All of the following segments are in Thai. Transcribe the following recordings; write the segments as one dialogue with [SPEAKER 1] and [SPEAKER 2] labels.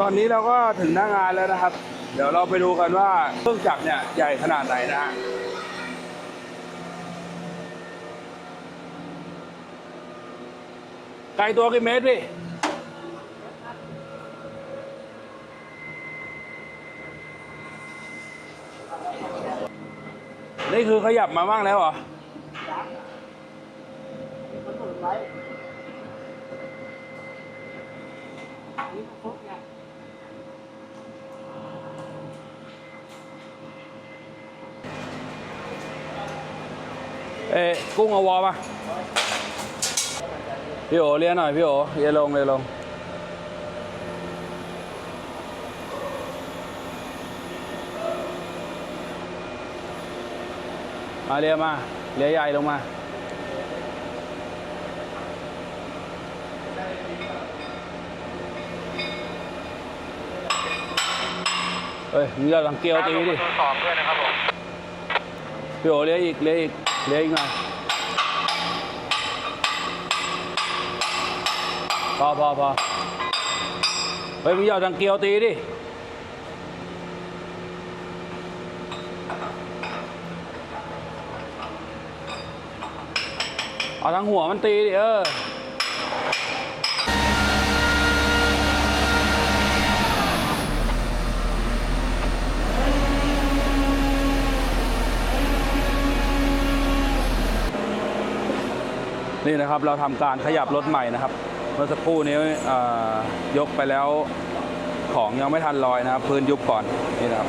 [SPEAKER 1] ตอนนี้เราก็ถึงหน้างานแล้วนะครับ เดี๋ยวเราไปดูกันว่าเครื่องจักรเนี่ยใหญ่ขนาดไหนนะฮะไกลตัวกี่เมตรพี่นี่คือขยับมาบ้างแล้วเหรอ เอ้ยกุ้งเอาวอป่ะพี่โอเรียนหน่อยพี่โอเรียนลงเรียนลงมาเรียมาเรียใหญ่ลงมาเฮ้ยมึงอย่าหลังเกลียวตีดิ
[SPEAKER 2] ตรวจสอบด้วยนะครับผม
[SPEAKER 1] พี่โอเลี้ยอีกเลี้ยอีก เลี้ยอีกหน่อยพอพอพอเฮ้ยมึงอย่าดังเกียวตีดิเอาทั้งหัวมันตีดิเออ นี่นะครับเราทำการขยับรถใหม่นะครับ เมื่อสักครู่นี้ยกไปแล้วของยังไม่ทันลอยนะครับ พื้นยุบก่อนนี่นะครับ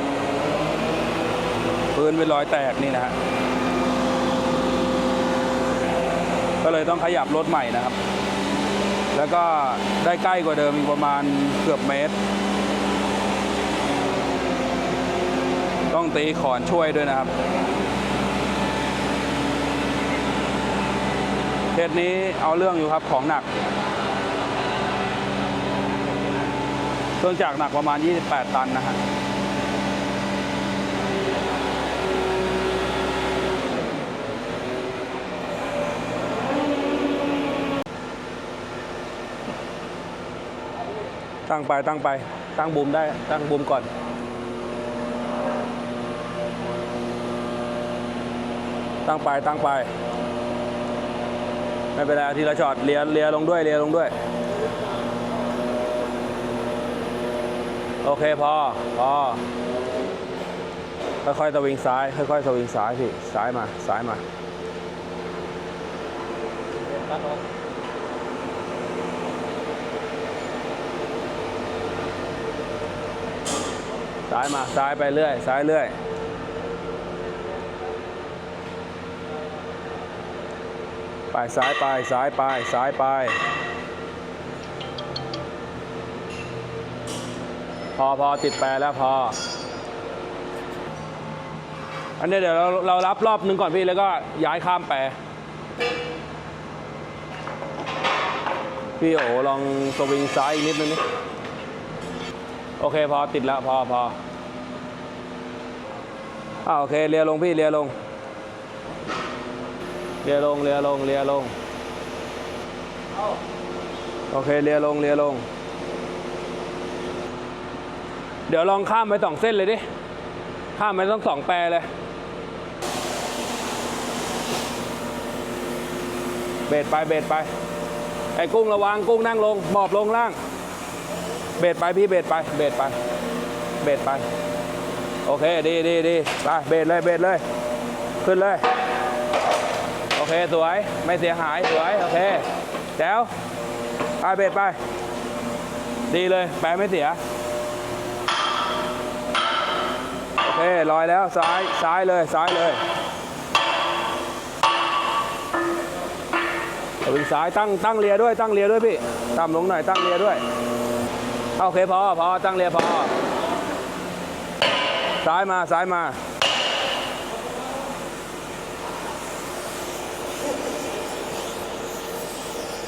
[SPEAKER 1] พื้นเป็นรอยแตกนี่นะฮะก็เลยต้องขยับรถใหม่นะครับ แล้วก็ได้ใกล้กว่าเดิมอีกประมาณเกือบเมตร ต้องตีขอนช่วยด้วยนะครับ เคสนี้เอาเรื่องอยู่ครับของหนัก เครื่องจักรหนักประมาณ 28 ตันนะฮะตั้งไปตั้งไป ตั้งบูมได้ตั้งบูมก่อนตั้งไปตั้งไป ไม่เป็นไรทีละช็อตเลียเลียลงด้วยเลียลงด้วย โอเคพอพอค่อยๆสวิงซ้าย ค่อยๆสวิงซ้ายพี่ซ้ายมาซ้ายมาซ้ายมาซ้ายไปเรื่อยซ้ายเรื่อย ไป ซ้ายไปซ้ายไปซ้ายไป พอพอติดแปรแล้วพอ อันนี้เดี๋ยวเราเรารับรอบหนึงก่อนพี่แล้วก็ย้ายข้ามแปรพี่โอลองสวิงซ้ายอีกนิดนึงนี่โอเคพอติดแล้วพอพออ่าโอเคเรียลงพี่เรียลง เรียลงเรียลงเรียลงโอเคเรียลงเรียลง เดี๋ยวลองข้ามไปสองเส้นเลยดิ ข้ามไปต้องสองแปรเลย เบดไปเบดไป ไอ้กุ้งระวังกุ้งนั่งลงหมอบลงล่าง เบดไปพี่เบดไป เบดไป เบดไป โอเคดีดีดีไปเบดเลยเบดเลย ขึ้นเลย เคสวย ไม่เสียหายสวย โอเคแจ๋วไปเบสไป ดีเลย แปลไม่เสีย โอเคลอยแล้วซ้ายซ้ายเลยซ้ายเลยเอาเป็นซ้ายตั้งตั้งเรียด้วยตั้งเรียด้วยพี่ต่ำลงหน่อยตั้งเรียด้วยโอเคพอพอตั้งเรียพอซ้ายมาซ้ายมา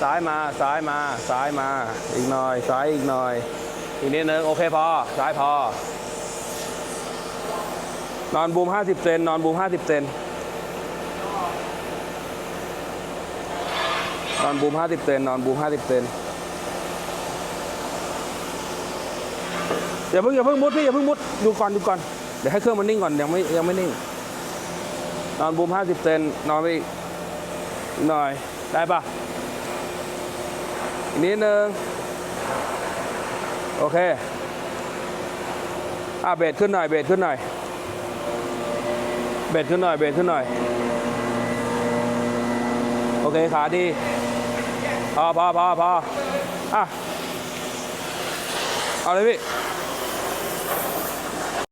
[SPEAKER 1] ซ้ายมาซ้ายมาซ้ายมา อีกหน่อยซ้ายอีกหน่อย อีกนิดนึงโอเคพอซ้ายพอ นอนบูม 50 เซนนอนบูม 50 เซนนอนบูม 50 เซนนอนบูม 50 เซนอย่าเพิ่งอย่าเพิ่งมุดพี่อย่าเพิ่งมุดดูก่อนดูก่อนเดี๋ยวให้เครื่องมันนิ่งก่อนยังไม่ยังไม่นิ่ง นอนบูมห้าสิบเซนนอนไปอีกหน่อยได้ปะ อีกนิดนึง โอเค อะเบสขึ้นหน่อย เบสขึ้นหน่อย เบสขึ้นหน่อย เบสขึ้นหน่อย โอเค ขาดี พอพอพอพออะ เอาเลยพี่